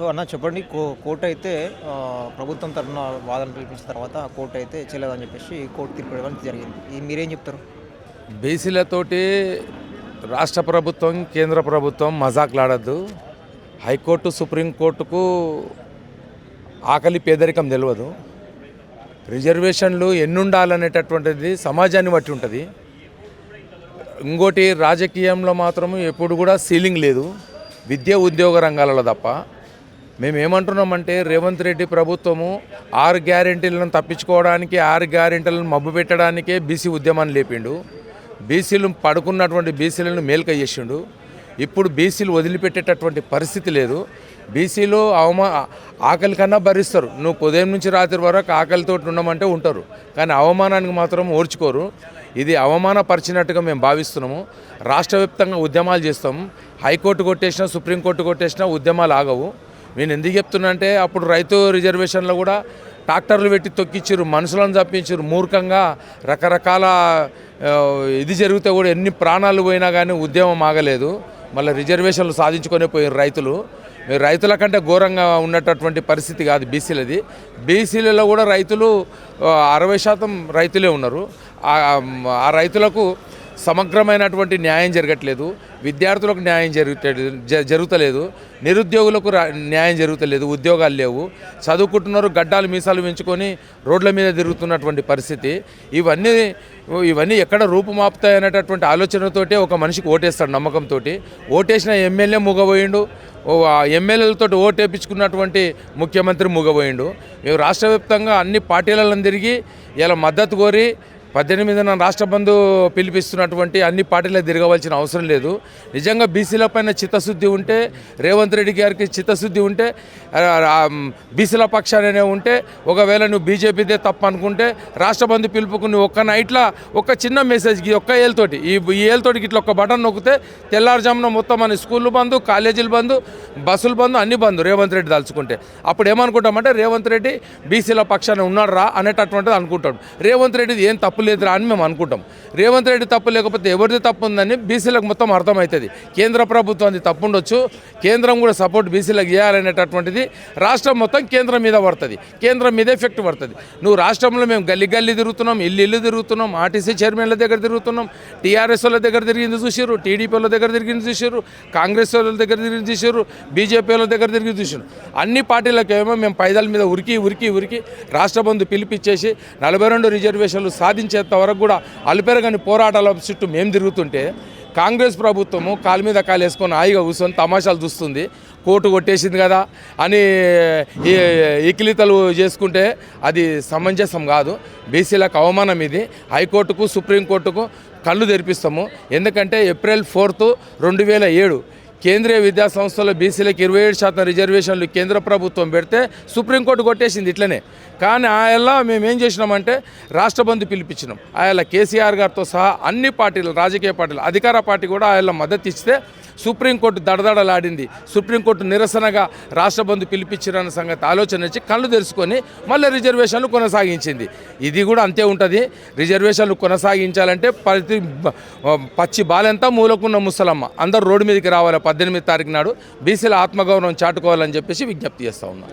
So అన్న చెప్పండి కో court అయితే ప్రభుత్వం తరఫున వాదన పిలిపించిన తర్వాత కోర్టు అయితే చెల్లదని చెప్పేసి కోర్టు తీర్పు ఇవ్వడం జరిగింది. మీరేం చెప్తారు? బీసీలతోటి రాష్ట్ర ప్రభుత్వం కేంద్ర ప్రభుత్వం మజాక్లాడద్దు. హైకోర్టు సుప్రీంకోర్టుకు ఆకలి పేదరికం తెలియదు రిజర్వేషన్లు ఎన్నుండాలనేటటువంటిది సమాజాన్ని బట్టి ఉంటుంది. ఇంకోటి రాజకీయంలో మాత్రం ఎప్పుడు కూడా సీలింగ్ లేదు. విద్య ఉద్యోగ రంగాలలో తప్ప. మేము ఏమంటున్నామంటే రేవంత్ రెడ్డి ప్రభుత్వము ఆరు గ్యారెంటీలను తప్పించుకోవడానికి ఆరు గ్యారెంటీలను మబ్బు పెట్టడానికే బీసీ ఉద్యమాన్ని లేపిండు. బీసీలు పడుకున్నటువంటి బీసీలను మేల్క చేసిండు. ఇప్పుడు బీసీలు వదిలిపెట్టేటటువంటి పరిస్థితి లేదు. బీసీలు అవమా ఆకలి కన్నా భరిస్తారు. నువ్వు ఉదయం నుంచి రాత్రి వరకు ఆకలితో ఉండమంటే ఉంటారు. కానీ అవమానానికి మాత్రం ఓర్చుకోరు. ఇది అవమానపరిచినట్టుగా మేము భావిస్తున్నాము. రాష్ట్ర వ్యాప్తంగా ఉద్యమాలు చేస్తాం. హైకోర్టు కొట్టేసినా సుప్రీంకోర్టు కొట్టేసినా ఉద్యమాలు ఆగవు. నేను ఎందుకు చెప్తున్నా అంటే అప్పుడు రైతు రిజర్వేషన్లో కూడా ట్రాక్టర్లు పెట్టి తొక్కిచ్చారు మనుషులను చంపించారు మూర్ఖంగా రకరకాల ఇది జరిగితే కూడా ఎన్ని ప్రాణాలు పోయినా కానీ ఉద్యమం ఆగలేదు. మళ్ళీ రిజర్వేషన్లు సాధించుకొని పోయారు రైతులు. రైతుల కంటే ఘోరంగా ఉన్నటువంటి పరిస్థితి కాదు బీసీలది. బీసీలలో కూడా రైతులు అరవై శాతం రైతులే ఉన్నారు. ఆ రైతులకు సమగ్రమైనటువంటి న్యాయం జరగట్లేదు విద్యార్థులకు న్యాయం జరుగుతలేదు జరుగుతలేదు నిరుద్యోగులకు రా- న్యాయం జరుగుతలేదు ఉద్యోగాలు లేవు. చదువుకుంటున్నారు గడ్డాలు మీసాలు పెంచుకొని రోడ్ల మీద తిరుగుతున్నటువంటి పరిస్థితి. ఇవన్నీ ఇవన్నీ ఎక్కడ రూపుమాపుతాయనేటటువంటి ఆలోచనతోటే ఒక మనిషికి ఓటేస్తాడు నమ్మకంతో ఓటేసిన ఎమ్మెల్యే మూగబోయిండు ఓ ఆ ఎమ్మెల్యేలతో ఓటేపించుకున్నటువంటి ముఖ్యమంత్రి మూగబోయిండు. మేము రాష్ట్ర వ్యాప్తంగా అన్ని పార్టీలను తిరిగి ఇలా మద్దతు కోరి పద్దెనిమిదిన రాష్ట్ర బంధు పిలిపిస్తున్నటువంటి అన్ని పార్టీలకు తిరగవలసిన అవసరం లేదు. నిజంగా బీసీల పైన చిత్తశుద్ధి ఉంటే రేవంత్ రెడ్డి గారికి చిత్తశుద్ధి ఉంటే బీసీల పక్షానే ఉంటే ఒకవేళ నువ్వు బీజేపీదే తప్ప అనుకుంటే రాష్ట్ర బంధు పిలుపుకు నువ్వు ఒక్క నైట్లా ఒక చిన్న మెసేజ్కి ఒక్క ఏళ్ళతోటి ఈ ఈ ఏళ్ళతోటి ఇట్లా ఒక బటన్ నొక్కితే తెల్లారుజామున మొత్తం మన స్కూళ్ళు బంద్ కాలేజీలు బంద్ బస్సులు బంద్ అన్ని బంద్ రేవంత్ రెడ్డి తలుచుకుంటే అప్పుడు ఏమనుకుంటామంటే రేవంత్ రెడ్డి బీసీల పక్షాన ఉన్నాడు రా అనేటటువంటిది అనుకుంటాడు. రేవంత్ రెడ్డిది ఏం తప్పు తప్పు లేదురా అని మేము అనుకుంటాం. రేవంత్ రెడ్డి తప్పు లేకపోతే ఎవరిది తప్పు ఉందని బీసీలకు మొత్తం అర్థమవుతుంది. కేంద్ర ప్రభుత్వం తప్పు ఉండొచ్చు. కేంద్రం కూడా సపోర్ట్ బీసీలకు చేయాలనేటటువంటిది రాష్ట్రం మొత్తం కేంద్రం మీద పడుతుంది. కేంద్రం మీద ఎఫెక్ట్ పడుతుంది. నువ్వు రాష్ట్రంలో మేము గల్లి గల్లి తిరుగుతున్నాం ఇల్లు ఇల్లు తిరుగుతున్నాం ఆర్టీసీ చైర్మన్ల దగ్గర తిరుగుతున్నాం టీఆర్ఎస్ వాళ్ళ దగ్గర తిరిగింది చూసారు టీడీపీ వాళ్ళ దగ్గర తిరిగింది చూసారు కాంగ్రెస్ వాళ్ళ దగ్గర తిరిగి చూసారు బీజేపీ వాళ్ళ దగ్గర తిరిగి చూసారు అన్ని పార్టీలకేమో మేము పైదల మీద ఉరికి ఉరికి ఉరికి రాష్ట్ర బంధు పిలిపించేసి నలభై రెండు రిజర్వేషన్లు సాధించేంత వరకు కూడా అలిపెరగని పోరాటాల చుట్టూ మేము తిరుగుతుంటే కాంగ్రెస్ ప్రభుత్వము కాలు మీద కాలు వేసుకొని హాయిగా కూర్చొని తమాషాలు చూస్తుంది. కోర్టు కొట్టేసింది కదా అని ఈ చేసుకుంటే అది సమంజసం కాదు. బీసీలకు అవమానం ఇది. హైకోర్టుకు సుప్రీంకోర్టుకు కళ్ళు తెరిపిస్తాము. ఎందుకంటే ఏప్రిల్ ఫోర్త్ రెండు వేల ఏడు కేంద్రీయ విద్యా సంస్థలో బీసీలకు ఇరవై ఏడు శాతం రిజర్వేషన్లు కేంద్ర ప్రభుత్వం పెడితే సుప్రీంకోర్టు కొట్టేసింది ఇట్లనే. కానీ ఆయల్లా మేము ఏం చేసినామంటే రాష్ట్ర బంధు పిలిపించినాం. ఆయన కేసీఆర్ గారితో సహా అన్ని పార్టీలు రాజకీయ పార్టీలు అధికార పార్టీ కూడా ఆయన మద్దతు ఇస్తే సుప్రీంకోర్టు దడదడలాడింది. సుప్రీంకోర్టు నిరసనగా రాష్ట్ర బంధు పిలిపించారన్న సంగతి ఆలోచన వచ్చి కళ్ళు తెరుచుకొని మళ్ళీ రిజర్వేషన్లు కొనసాగించింది. ఇది కూడా అంతే ఉంటుంది. రిజర్వేషన్లు కొనసాగించాలంటే ప్రతి పచ్చి బాలెంతా మూలకున్న ముసలమ్మ. అందరూ రోడ్డు మీదకి రావాలి పద్దెనిమిది తారీఖు నాడు బీసీల ఆత్మగౌరవం చాటుకోవాలని చెప్పేసి విజ్ఞప్తి చేస్తా ఉన్నాం.